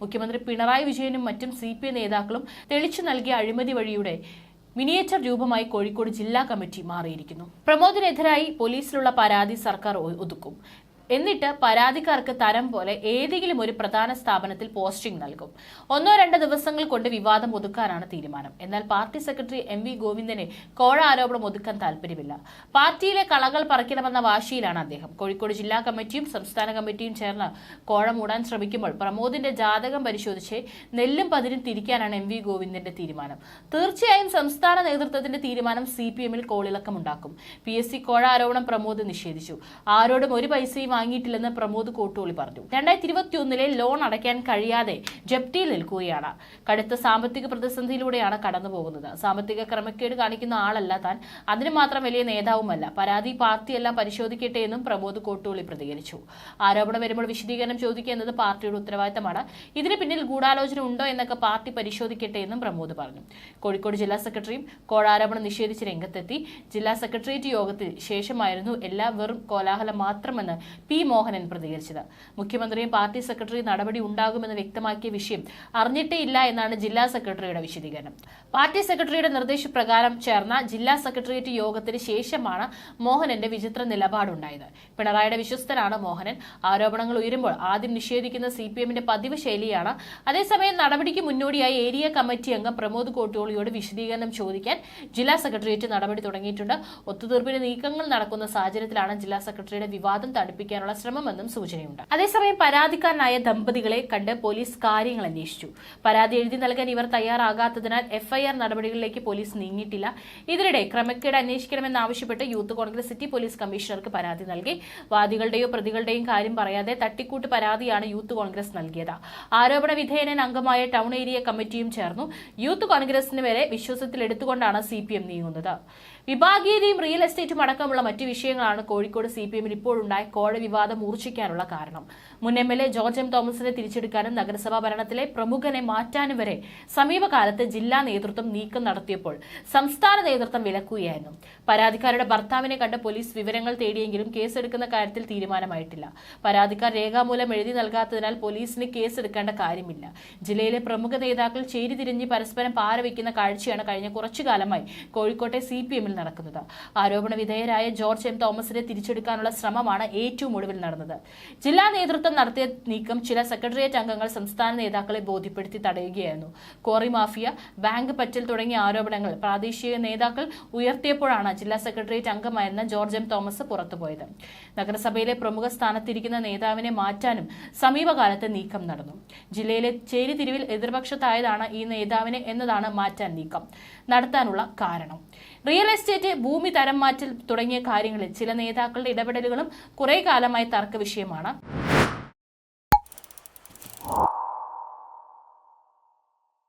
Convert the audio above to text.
മുഖ്യമന്ത്രി പിണറായി വിജയനും മറ്റും സി നേതാക്കളും തെളിച്ചു നൽകിയ അഴിമതി വഴിയുടെ മിനിയേച്ചർ രൂപമായി കോഴിക്കോട് ജില്ലാ കമ്മിറ്റി മാറിയിരിക്കുന്നു. പ്രമോദിനെതിരായി പോലീസിലുള്ള പരാതി സർക്കാർ ഒതുക്കും. എന്നിട്ട് പരാതിക്കാർക്ക് തരം പോലെ ഏതെങ്കിലും ഒരു പ്രധാന സ്ഥാപനത്തിൽ പോസ്റ്റിംഗ് നൽകും. ഒന്നോ രണ്ടോ ദിവസങ്ങൾ കൊണ്ട് വിവാദം ഒതുക്കാനാണ് തീരുമാനം. എന്നാൽ പാർട്ടി സെക്രട്ടറി എം വി ഗോവിന്ദനെ കോഴ ആരോപണം ഒതുക്കാൻ താല്പര്യമില്ല പാർട്ടിയിലെ കളകൾ പറിക്കണമെന്ന വാശിയിലാണ് അദ്ദേഹം. കോഴിക്കോട് ജില്ലാ കമ്മിറ്റിയും സംസ്ഥാന കമ്മിറ്റിയും ചേർന്ന് കോഴ മൂടാൻ ശ്രമിക്കുമ്പോൾ പ്രമോദിന്റെ ജാതകം പരിശോധിച്ച് നെല്ലും പതിരും തിരിക്കാനാണ് എം വി ഗോവിന്ദന്റെ തീരുമാനം. തീർച്ചയായും സംസ്ഥാന നേതൃത്വത്തിന്റെ തീരുമാനം സി പി എമ്മിൽ കോളിളക്കമുണ്ടാക്കും. പി എസ് സി കോഴ ആരോപണം പ്രമോദ് നിഷേധിച്ചു. ആരോടും ഒരു പൈസയും വാങ്ങിയിട്ടില്ലെന്ന് പ്രമോദ് കോട്ടോളി പറഞ്ഞു. രണ്ടായിരത്തി ഇരുപത്തിയൊന്നിലെ ലോൺ അടയ്ക്കാൻ കഴിയാതെ ജപ്തിയിൽ നിൽക്കുകയാണ്. കടുത്ത സാമ്പത്തിക പ്രതിസന്ധിയിലൂടെയാണ് കടന്നു പോകുന്നത്. സാമ്പത്തിക ക്രമക്കേട് കാണിക്കുന്ന ആളല്ല താൻ. അതിന് മാത്രം വലിയ നേതാവുമല്ല. പരാതി പാർട്ടിയെല്ലാം പരിശോധിക്കട്ടെ എന്നും പ്രമോദ് കോട്ടോളി പ്രതികരിച്ചു. ആരോപണം വരുമ്പോൾ വിശദീകരണം ചോദിക്കുക എന്നത് പാർട്ടിയുടെ ഉത്തരവാദിത്തമാണ്. ഇതിന് പിന്നിൽ ഗൂഢാലോചന ഉണ്ടോ എന്നൊക്കെ പാർട്ടി പരിശോധിക്കട്ടെ എന്നും പ്രമോദ് പറഞ്ഞു. കോഴിക്കോട് ജില്ലാ സെക്രട്ടറിയും കോഴാരോപണം നിഷേധിച്ച് രംഗത്തെത്തി. ജില്ലാ സെക്രട്ടേറിയറ്റ് യോഗത്തിൽ ശേഷമായിരുന്നു എല്ലാ വെറും കോലാഹലം മാത്രമെന്ന് പി മോഹനൻ പ്രതികരിച്ചത്. മുഖ്യമന്ത്രിയും പാർട്ടി സെക്രട്ടറി നടപടി ഉണ്ടാകുമെന്ന് വ്യക്തമാക്കിയ വിഷയം അറിഞ്ഞിട്ടേ ഇല്ല എന്നാണ് ജില്ലാ സെക്രട്ടറിയുടെ വിശദീകരണം. പാർട്ടി സെക്രട്ടറിയുടെ നിർദ്ദേശപ്രകാരം ചേർന്ന ജില്ലാ സെക്രട്ടേറിയറ്റ് യോഗത്തിന് ശേഷമാണ് മോഹനന്റെ വിചിത്ര നിലപാടുണ്ടായത്. പിണറായിയുടെ വിശ്വസ്തനാണ് മോഹനൻ. ആരോപണങ്ങൾ ഉയരുമ്പോൾ ആദ്യം നിഷേധിക്കുന്ന സി പി എമ്മിന്റെ പതിവ് ശൈലിയാണ്. അതേസമയം നടപടിക്ക് മുന്നോടിയായി ഏരിയ കമ്മിറ്റി അംഗം പ്രമോദ് കോട്ടോളിയോട് വിശദീകരണം ചോദിക്കാൻ ജില്ലാ സെക്രട്ടേറിയറ്റ് നടപടി തുടങ്ങിയിട്ടുണ്ട്. ഒത്തുതീർപ്പിന് നീക്കങ്ങൾ നടക്കുന്ന സാഹചര്യത്തിലാണ് ജില്ലാ സെക്രട്ടറിയുടെ വിവാദം തടുപ്പിക്കാനുള്ള ശ്രമമെന്നും സൂചനയുണ്ട്. അതേസമയം പരാതിക്കാരനായ ദമ്പതികളെ കണ്ട് പോലീസ് കാര്യങ്ങൾ അന്വേഷിച്ചു. പരാതി എഴുതി നൽകാൻ ഇവർ തയ്യാറാകാത്തതിനാൽ എഫ്ഐആർ നടപടികളിലേക്ക് പോലീസ് നീങ്ങിയിട്ടില്ല. ഇതിനിടെ ക്രമക്കേട് അന്വേഷിക്കണമെന്നാവശ്യപ്പെട്ട് യൂത്ത് കോൺഗ്രസ് സിറ്റി പോലീസ് കമ്മീഷണർക്ക് പരാതി നൽകി. വാദികളുടെയോ പ്രതികളുടെയും കാര്യം പറയാതെ തട്ടിക്കൂട്ട് പരാതിയാണ് യൂത്ത് കോൺഗ്രസ് നൽകിയത്. ആരോപണ വിധേയനൻ അംഗമായ ടൗൺ ഏരിയ കമ്മിറ്റിയും ചേർന്നു. യൂത്ത് കോൺഗ്രസിന് വരെ വിശ്വാസത്തിൽ എടുത്തുകൊണ്ടാണ് സി പി എം നീങ്ങുന്നത്. വിഭാഗീയതയും റിയൽ എസ്റ്റേറ്റും അടക്കമുള്ള മറ്റു വിഷയങ്ങളാണ് കോഴിക്കോട് സി പി എമ്മിൽ ഇപ്പോഴുണ്ടായ കോഴ വിവാദം മൂർച്ഛിക്കാനുള്ള കാരണം. മുൻ M L A George M തോമസിനെ തിരിച്ചെടുക്കാനും നഗരസഭാ ഭരണത്തിലെ പ്രമുഖനെ മാറ്റാനും വരെ സമീപകാലത്ത് ജില്ലാ നേതൃത്വം നീക്കം നടത്തിയപ്പോൾ സംസ്ഥാന നേതൃത്വം വിലക്കുകയായിരുന്നു. പരാതിക്കാരുടെ ഭർത്താവിനെ കണ്ട് പോലീസ് വിവരങ്ങൾ തേടിയെങ്കിലും കേസെടുക്കുന്ന കാര്യത്തിൽ തീരുമാനമായിട്ടില്ല. പരാതിക്കാർ രേഖാമൂലം എഴുതി നൽകാത്തതിനാൽ പോലീസിന് കേസെടുക്കേണ്ട കാര്യമില്ല. ജില്ലയിലെ പ്രമുഖ നേതാക്കൾ ചേരിതിരിഞ്ഞ് പരസ്പരം പാരവയ്ക്കുന്ന കാഴ്ചയാണ് കഴിഞ്ഞ കുറച്ചു കാലമായി കോഴിക്കോട്ടെ സി പി എമ്മിൽ നടക്കുന്നത്. ആരോപണ വിധേയരായ ജോർജ് എം തോമസിനെ തിരിച്ചെടുക്കാനുള്ള ശ്രമമാണ് ഏറ്റവും ഒടുവിൽ നടന്നത്. ജില്ലാ നേതൃത്വം നടത്തിയ നീക്കം ചില സെക്രട്ടേറിയറ്റ് അംഗങ്ങൾ സംസ്ഥാന നേതാക്കളെ ബോധ്യപ്പെടുത്തി തടയുകയായിരുന്നു. കോറി മാഫിയ ബാങ്ക് പറ്റൽ തുടങ്ങിയ ആരോപണങ്ങൾ പ്രാദേശിക നേതാക്കൾ ഉയർത്തിയപ്പോഴാണ് ജില്ലാ സെക്രട്ടേറിയറ്റ് അംഗമായിരുന്ന ജോർജ് എം തോമസ് പുറത്തുപോയത്. നഗരസഭയിലെ പ്രമുഖ സ്ഥാനത്തിരിക്കുന്ന നേതാവിനെ മാറ്റാനും സമീപകാലത്ത് നീക്കം നടന്നു. ജില്ലയിലെ ചേരിതിരിവിൽ എതിർപക്ഷത്തായതാണ് ഈ നേതാവിനെ എന്നതാണ് മാറ്റാൻ നീക്കം. നടത്താനുള്ള കാരണം. റിയൽ എസ്റ്റേറ്റ് ഭൂമി തരം മാറ്റൽ തുടങ്ങിയ കാര്യങ്ങളിൽ ചില നേതാക്കളുടെ ഇടപെടലുകളും കുറെ കാലമായി തർക്ക വിഷയമാണ്